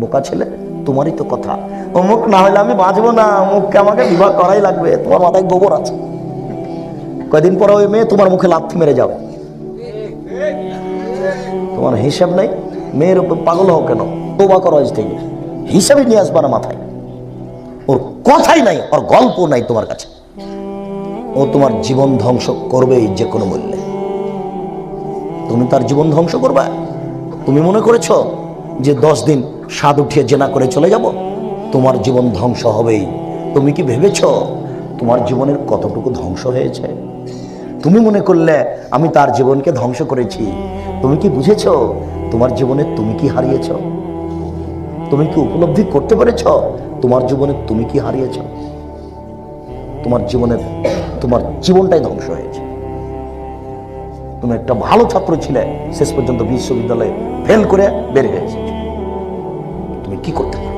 বোকা ছেলে, তোমারই তো কথা। অমুক না হলে আমি বাঁচবো না, অমুককে আমাকে বিবাহ করাই লাগবে, তোমার মাথায় গোবর আছে। কয়দিন পরে ওই মেয়ে তোমার মুখে লাথি মেরে যাবে। তোমার হিসাব নেই, মেয়ের উপর পাগল হও কেন? তোবা করো আজ থেকে। হিসাবে নিয়ে আসবা না মাথায়। ওর কথাই নাই, ওর গল্প নাই তোমার কাছে। ও তোমার জীবন ধ্বংস করবেই যে কোনো মূল্যে। তুমি তার জীবন ধ্বংস করবে? তুমি মনে করেছ যে দশ দিন স্বাদ উঠিয়ে জেনা করে চলে যাব। তোমার জীবন ধ্বংস হবেই। তুমি কি ভেবেছ তোমার জীবনের কতটুকু ধ্বংস হয়েছে? তুমি মনে করলে আমি তার জীবনকে ধ্বংস করেছি। তুমি কি বুঝেছ তোমার জীবনে তুমি কি হারিয়েছ? তুমি কি উপলব্ধি করতে পেরেছ তোমার জীবনে তুমি কি হারিয়েছ? তোমার জীবনের, তোমার জীবনটাই ধ্বংস হয়েছে। তুমি একটা ভালো ছাত্র ছিলে, শেষ পর্যন্ত বিশ্ববিদ্যালয়ে ফেল করে বের হয়ে তুমি কি করতে